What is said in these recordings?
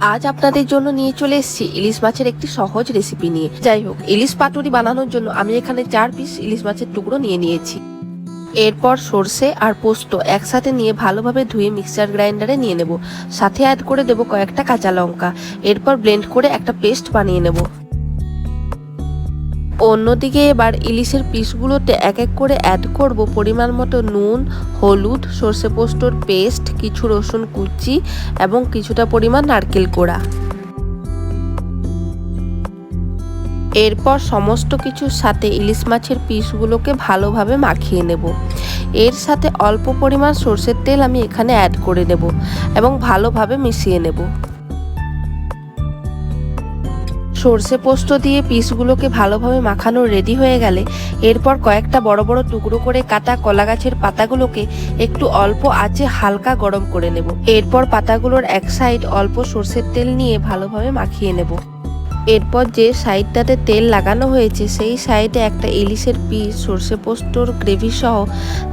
আজ আপনাদের জন্য নিয়ে চলে এসেছি ইলিশ মাছের একটি সহজ রেসিপি নিয়ে। যাই হোক, ইলিশ পাতুরি বানানোর জন্য আমি এখানে চার পিস ইলিশ মাছের টুকরো নিয়ে নিয়েছি। এরপর সর্ষে আর পোস্ত একসাথে নিয়ে ভালোভাবে ধুয়ে মিক্সার গ্রাইন্ডারে নিয়ে নেব। সাথে অ্যাড করে দেব কয়েকটা কাঁচা লঙ্কা। এরপর ব্লেন্ড করে একটা পেস্ট বানিয়ে নেব। অন্যদিকে এবার ইলিশের পিসগুলোতে এক এক করে অ্যাড করব পরিমাণ মতো নুন, হলুদ, সর্ষে পোস্তর পেস্ট কিছু রসুন কুচি এবং কিছুটা পরিমাণ নারকেল কোড়া। এরপর সমস্ত কিছুর সাথে ইলিশ মাছের পিসগুলোকে ভালোভাবে মাখিয়ে নেব। এর সাথে অল্প পরিমাণ সর্ষের তেল আমি এখানে অ্যাড করে নেব এবং ভালোভাবে মিশিয়ে নেব। সর্ষে পোস্ত দিয়ে পিসগুলোকে ভালোভাবে মাখানো রেডি হয়ে গেলে এরপর কয়েকটা বড় বড় টুকরো করে কাটা কলা গাছের পাতাগুলোকে একটু অল্প আঁচে হালকা গরম করে নেব। এরপর পাতাগুলোর এক সাইড অল্প সর্ষের তেল নিয়ে ভালোভাবে মাখিয়ে নেব। এরপর যে সাইডটাতে তেল লাগানো হয়েছে, সেই সাইডে একটা ইলিশের পিস, সর্ষে পোস্তর গ্রেভি সহ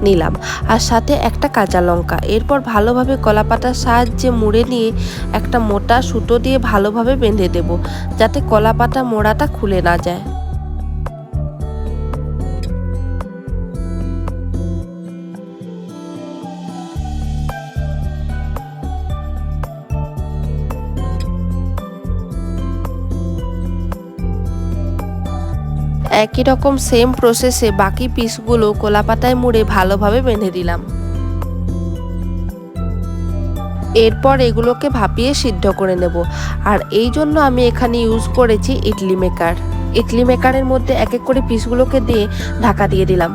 নিলাম। আর সাথে একটা কাঁচা লঙ্কা। এরপর ভালোভাবে কলাপাতার সাহায্যে মুড়ে নিয়ে একটা মোটা সুতো দিয়ে ভালোভাবে বেঁধে দেব, যাতে কলাপাতা মোড়াটা খুলে না যায়। একই রকম সেম প্রসেসে বাকি পিসগুলো কলাপাতায় মুড়ে ভালোভাবে বেঁধে দিলাম। এরপর এগুলোকে ভাপিয়ে সিদ্ধ করে নেব। আর এই জন্য আমি এখানে ইউজ করেছি ইডলি মেকার ইডলি মেকারের মধ্যে এক এক করে পিসগুলোকে দিয়ে ঢাকা দিয়ে দিলাম।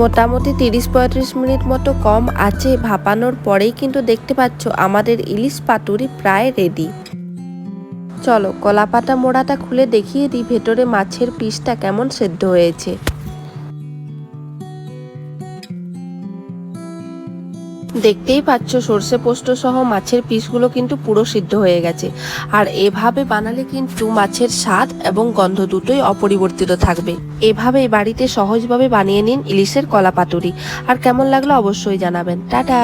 মোটামুটি তিরিশ পঁয়ত্রিশ মিনিট মতো কম আছে, ভাপানোর পরেই কিন্তু দেখতে পাচ্ছ আমাদের ইলিশ পাতুরি প্রায় রেডি চলো কলাপাতা মোড়াটা খুলে দেখিয়ে দিই ভেতরে মাছের পিসটা কেমন সেদ্ধ হয়েছে। দেখতেই পাচ্ছ সর্ষে পোস্ত সহ মাছের পিসগুলো কিন্তু পুরো সিদ্ধ হয়ে গেছে। আর এভাবে বানালে কিন্তু মাছের স্বাদ এবং গন্ধ দুটোই অপরিবর্তিত থাকবে। এভাবে বাড়িতে সহজভাবে বানিয়ে নিন ইলিশের কলা পাতুরি আর কেমন লাগল অবশ্যই জানাবেন। টাটা!